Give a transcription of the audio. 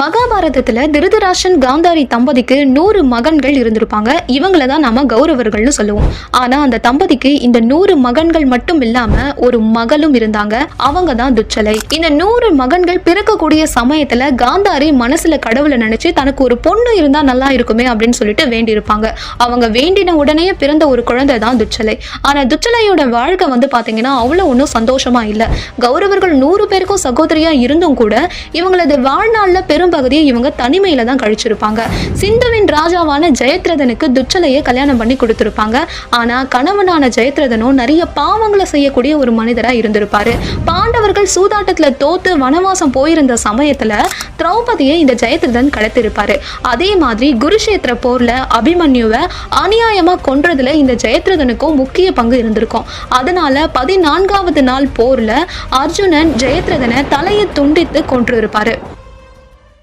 மகாபாரதத்துல திருதராஷன் காந்தாரி தம்பதிக்கு நூறு மகன்கள் இருந்திருப்பாங்க. இவங்கள தான் நாம கௌரவர்கள்னு சொல்லுவோம். ஆனா அந்த தம்பதிக்கு இந்த நூறு மகன்கள் மட்டும் இல்லாம ஒரு மகளும் இருந்தாங்க. அவங்க தான் துச்சலை. இந்த நூறு மகன்கள் பிறக்கக்கூடிய சமயத்துல காந்தாரி மனசுல கடவுளை நினைச்சு தனக்கு ஒரு பொண்ணு இருந்தா நல்லா இருக்குமே அப்படின்னு சொல்லிட்டு வேண்டியிருப்பாங்க. அவங்க வேண்டின உடனே பிறந்த ஒரு குழந்தை தான் துச்சலை. ஆனா துச்சலையோட வாழ்க்கை வந்து பாத்தீங்கன்னா அவ்வளவு ஒன்றும் சந்தோஷமா இல்லை. கௌரவர்கள் நூறு பேருக்கும் சகோதரியா இருந்தும் கூட இவங்களது வாழ்நாளில் பெரும் பெரும்பகுதியை இவங்க தனிமையில தான் கழிச்சிருப்பாங்க. சிந்துவின் ராஜாவான ஜெயத்ரதனுக்கு துச்சலையை கல்யாணம் பண்ணி கொடுத்துருப்பாங்க. ஆனா கணவனான ஜெயத்ரதனும் நிறைய பாவங்களை செய்யக்கூடிய ஒரு மனிதரா இருந்திருப்பாரு. பாண்டவர்கள் சூதாட்டத்துல தோத்து வனவாசம் போயிருந்த சமயத்துல திரௌபதியை இந்த ஜெயத்ரதன் கடத்திருப்பாரு அதே மாதிரி குருஷேத்திர போர்ல அபிமன்யுவை அநியாயமா கொன்றதுல இந்த ஜெயத்ரதனுக்கும் முக்கிய பங்கு இருந்திருக்கும். அதனால பதினான்காவது நாள் போர்ல அர்ஜுனன் ஜெயத்ரதனை தலையை துண்டித்து கொன்றிருப்பாரு.